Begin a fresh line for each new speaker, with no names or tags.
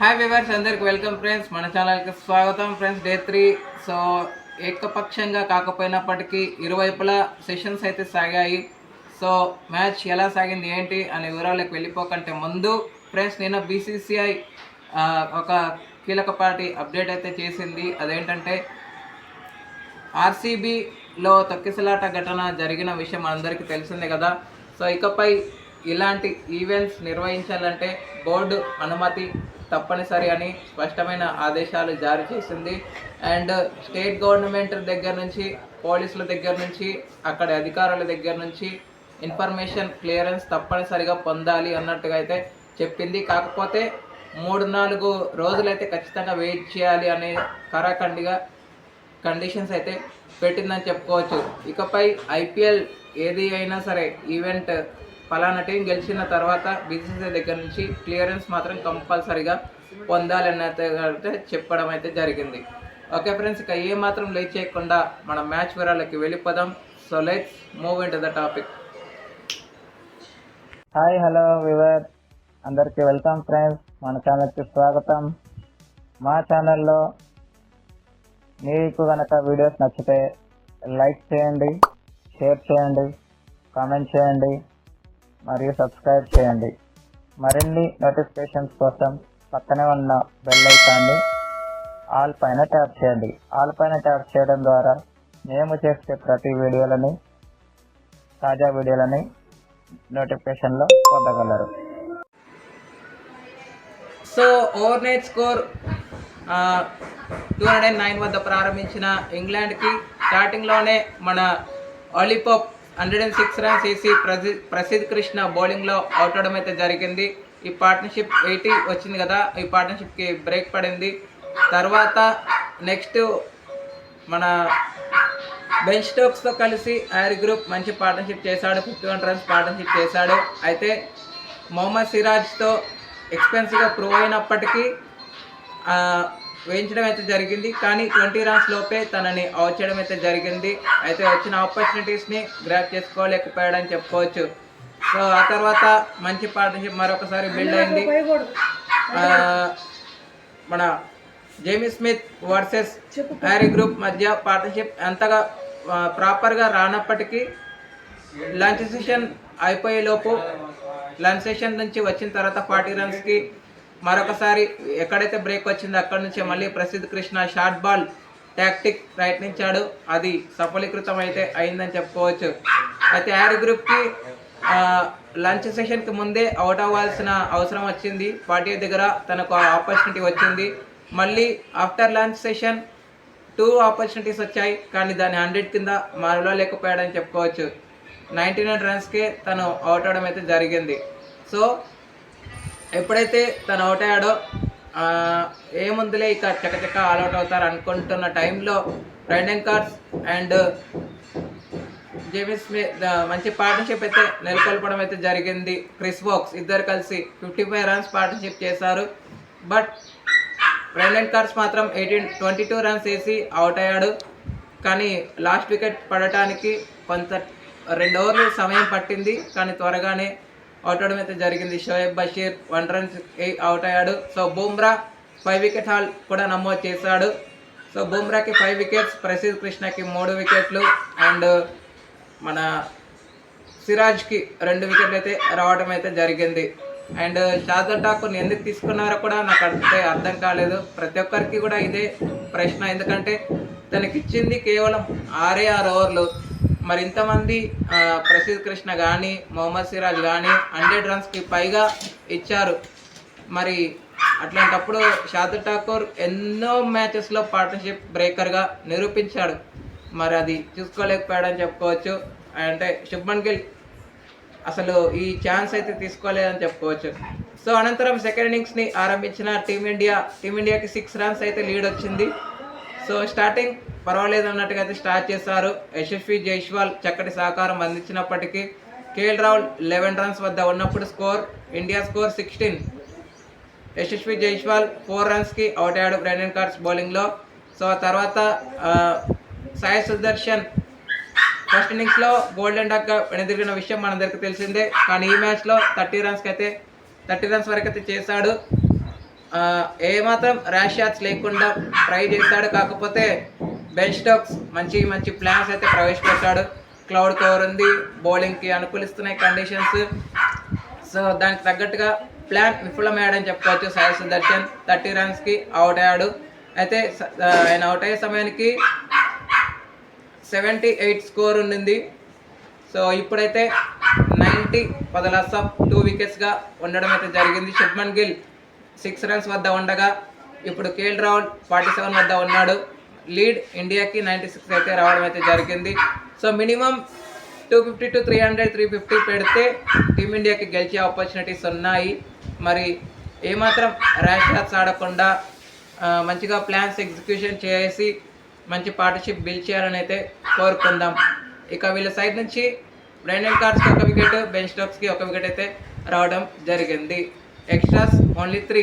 Hi viewers అందరికి welcome friends మన ఛానల్కి స్వాగతం ఫ్రెండ్స్ డే త్రీ సో ఏకపక్షంగా కాకపోయినప్పటికీ ఇరువైపులా సెషన్స్ అయితే సాగాయి. సో మ్యాచ్ ఎలా సాగింది ఏంటి అనే వివరాలకు వెళ్ళిపోకంటే ముందు ఫ్రెండ్స్ నిన్న బీసీసీఐ ఒక కీలకపాటి అప్డేట్ అయితే చేసింది. అదేంటంటే ఆర్సీబీలో తొక్కిసలాట ఘటన జరిగిన విషయం అందరికీ తెలిసిందే కదా. సో ఇకపై ఇలాంటి ఈవెంట్స్ నిర్వహించాలంటే బోర్డు అనుమతి తప్పనిసరి అని స్పష్టమైన ఆదేశాలు జారీ చేసింది. అండ్ స్టేట్ గవర్నమెంట్ దగ్గర నుంచి పోలీసుల దగ్గర నుంచి అక్కడి అధికారుల దగ్గర నుంచి ఇన్ఫర్మేషన్ క్లియరెన్స్ తప్పనిసరిగా పొందాలి అన్నట్టుగా అయితే చెప్పింది. కాకపోతే మూడు నాలుగు రోజులైతే ఖచ్చితంగా వెయిట్ చేయాలి అనే కరాఖండిగా కండిషన్స్ అయితే పెట్టిందని చెప్పుకోవచ్చు. ఇకపై ఐపీఎల్ ఏది అయినా సరే ఈవెంట్ ఫలానా టీం గెలిచిన తర్వాత బీసీసీ దగ్గర నుంచి క్లియరెన్స్ మాత్రం కంపల్సరీగా పొందాలన్నైతే చెప్పడం అయితే జరిగింది. ఓకే ఫ్రెండ్స్ ఇక ఏ మాత్రం లేట్ చేయకుండా మన మ్యాచ్ వివరాలకి వెళ్ళిపోదాం. So let's move in to the topic
hi hello viewer అందరికీ వెల్కమ్ ఫ్రెండ్స్. మన ఛానల్కి స్వాగతం. మా ఛానల్లో మీకు కనుక వీడియోస్ నచ్చితే లైక్ చేయండి షేర్ చేయండి కామెంట్ చేయండి. మరియు సబ్స్క్రైబ్ చేయండి. మరిన్ని నోటిఫికేషన్స్ కోసం పక్కనే ఉన్న బెల్ ఐకాన్ని ఆల్ పైన ట్యాప్ చేయండి. ఆల్ పైన ట్యాప్ చేయడం ద్వారా మేము చేసే ప్రతి వీడియోలని తాజా వీడియోలని నోటిఫికేషన్లో పొందగలరు.
So overnight score two hundred nine వద్ద ప్రారంభించిన ఇంగ్లాండ్కి స్టార్టింగ్లోనే మన ఆలిపాప్ హండ్రెడ్ అండ్ సిక్స్ రన్స్ వేసి ప్రసి ప్రసిద్ధ్ కృష్ణ బౌలింగ్లో అవుట్ అవడం అయితే జరిగింది. ఈ పార్ట్నర్షిప్ ఎయిటీ వచ్చింది కదా ఈ పార్ట్నర్షిప్కి బ్రేక్ పడింది. తర్వాత నెక్స్ట్ మన బెన్ స్టోక్స్తో కలిసి ఐర్ గ్రూప్ మంచి పార్ట్నర్షిప్ చేశాడు ఫిఫ్టీ వన్ రన్స్ పార్ట్నర్షిప్ చేశాడు. అయితే మొహమ్మద్ సిరాజ్తో ఎక్స్పెన్సివ్గా ప్రూవ్ అయినప్పటికీ వేయించడం అయితే జరిగింది కానీ ట్వంటీ రన్స్ లోపే తనని అవుట్ చేయడం అయితే జరిగింది. అయితే వచ్చిన ఆపర్చునిటీస్ని గ్రాప్ చేసుకోలేకపోయాడని చెప్పుకోవచ్చు. సో ఆ తర్వాత మంచి పార్ట్నర్షిప్ మరొకసారి బిల్డ్ అయింది. మన జేమీ స్మిత్ వర్సెస్ హ్యారీ గ్రూప్ మధ్య పార్ట్నర్షిప్ అంతగా ప్రాపర్గా రానప్పటికీ లంచ్ సెషన్ అయిపోయేలోపు లంచ్ సెషన్ నుంచి వచ్చిన తర్వాత ఫార్టీ రన్స్కి మరొకసారి ఎక్కడైతే బ్రేక్ వచ్చిందో అక్కడ నుంచి మళ్ళీ Prasidh Krishna short ball tactic ప్రయత్నించాడు. అది సఫలీకృతం అయితే అయిందని చెప్పుకోవచ్చు. అయితే యాడ్ గ్రూప్కి లంచ్ సెషన్కి ముందే అవుట్ అవ్వాల్సిన అవసరం వచ్చింది. పార్టీ దగ్గర తనకు ఆపర్చునిటీ వచ్చింది. మళ్ళీ after lunch session two opportunities వచ్చాయి. కానీ దాన్ని హండ్రెడ్ కింద మరవలేకపోయాడని చెప్పుకోవచ్చు. నైంటీ నైన్ రన్స్కే తను అవుట్ అవడం అయితే జరిగింది. సో ఎప్పుడైతే తను అవుట్ అయ్యాడో ఆ, ఏముందిలే ఇక చకచక ఆల్అౌట్ అవుతారు అనుకుంటున్న టైంలో బ్రైండన్ కార్స్ అండ్ జేమిస్ మంచి పార్ట్నర్షిప్ అయితే నెలకొల్పడం అయితే జరిగింది. క్రిస్ బాక్స్ ఇద్దరు కలిసి ఫిఫ్టీ ఫైవ్ రన్స్ పార్ట్నర్షిప్ చేశారు. బట్ బ్రైండన్ కార్స్ మాత్రం ఎయిటీన్ ట్వంటీ టూ రన్స్ వేసి అవుట్ అయ్యాడు. కానీ లాస్ట్ వికెట్ పడటానికి కొంత రెండు ఓవర్లు సమయం పట్టింది. కానీ త్వరగానే అవుట్ అవడం అయితే జరిగింది. Shoaib Bashir one runs out అయ్యాడు. So Bumrah five wicket haul కూడా నమోదు చేశాడు. సో బూమ్రాకి ఫైవ్ వికెట్స్ ప్రసీద్ కృష్ణకి మూడు వికెట్లు అండ్ మన సిరాజ్కి రెండు వికెట్లు అయితే రావడం అయితే జరిగింది. అండ్ షాజర్ ఠాకూర్ని ఎందుకు తీసుకున్నారో కూడా నాకు అంటే అర్థం కాలేదు. ప్రతి ఒక్కరికి కూడా ఇదే ప్రశ్న. ఎందుకంటే తనకిచ్చింది కేవలం ఆరే ఆరు ఓవర్లు. మరి ఇంతమంది ప్రసిద్ధ ప్రసిద్ధ్ కృష్ణ కానీ మొహమ్మద్ సిరాజ్ కానీ హండ్రెడ్ రన్స్కి పైగా ఇచ్చారు. మరి అట్లాంటప్పుడు షాదుర్ ఠాకూర్ ఎన్నో మ్యాచెస్లో పార్ట్నర్షిప్ బ్రేకర్గా నిరూపించాడు. మరి అది చూసుకోలేకపోయాడని చెప్పుకోవచ్చు. అంటే శుభ్మన్ గిల్ అసలు ఈ ఛాన్స్ అయితే తీసుకోలేదని చెప్పుకోవచ్చు. సో అనంతరం సెకండ్ ఇన్నింగ్స్ని ఆరంభించిన టీమిండియా టీమిండియాకి సిక్స్ రన్స్ అయితే లీడ్ వచ్చింది. సో స్టార్టింగ్ పర్వాలేదు అన్నట్టుగా అయితే స్టార్ట్ చేశారు యశస్వి జైస్వాల్ చక్కటి సహకారం అందించినప్పటికీ కేఎల్ రాహుల్ లెవెన్ రన్స్ వద్ద ఉన్నప్పుడు score India score sixteen Yashasvi Jaiswal four రన్స్కి out అయ్యాడు బ్రెండన్ కార్డ్స్ బౌలింగ్లో. సో ఆ తర్వాత సాయి సుదర్శన్ ఫస్ట్ ఇన్నింగ్స్లో గోల్డెన్ డక్ వెనదిరిగిన విషయం మనందరికీ తెలిసిందే. కానీ ఈ మ్యాచ్లో థర్టీ రన్స్కి అయితే థర్టీ రన్స్ వరకు అయితే చేశాడు ఏమాత్రం ర్యాష్ షాట్స్ లేకుండా ట్రై చేస్తాడు కాకపోతే బెన్ స్టోక్స్ మంచి మంచి ప్లాన్స్ అయితే ప్రవేశపెట్టాడు. క్లౌడ్ కవర్ ఉంది బౌలింగ్కి అనుకూలిస్తున్నాయి కండిషన్స్. సో దానికి తగ్గట్టుగా ప్లాన్ విఫలమయ్యాడని చెప్పుకోవచ్చు సాయి సుదర్శన్. థర్టీ రన్స్కి అవుట్ అయ్యాడు. అయితే ఆయన అవుట్ అయ్యే సమయానికి సెవెంటీ ఎయిట్ స్కోర్ ఉండింది. సో ఇప్పుడైతే నైంటీ పదలసం టూ వికెట్స్గా ఉండడం అయితే జరిగింది. శుభ్మన్ గిల్ సిక్స్ రన్స్ వద్ద ఉండగా ఇప్పుడు కేఎల్ రాహుల్ ఫార్టీ సెవెన్ వద్ద ఉన్నాడు. లీడ్ ఇండియాకి నైంటీ సిక్స్ అయితే రావడం అయితే జరిగింది. So minimum two fifty to three hundred three fifty పెడితే టీమిండియాకి గెలిచే ఆపర్చునిటీస్ ఉన్నాయి. మరి ఏమాత్రం ర్యాష్ షాట్స్ ఆడకుండా మంచిగా ప్లాన్స్ ఎగ్జిక్యూషన్ చేసి మంచి పార్ట్నర్షిప్ బిల్డ్ చేయాలని అయితే కోరుకుందాం. ఇక వీళ్ళ సైడ్ నుంచి బ్రైండెన్ కార్డ్స్కి ఒక వికెట్ బెన్ స్టాక్స్కి ఒక వికెట్ అయితే రావడం జరిగింది. Extras only three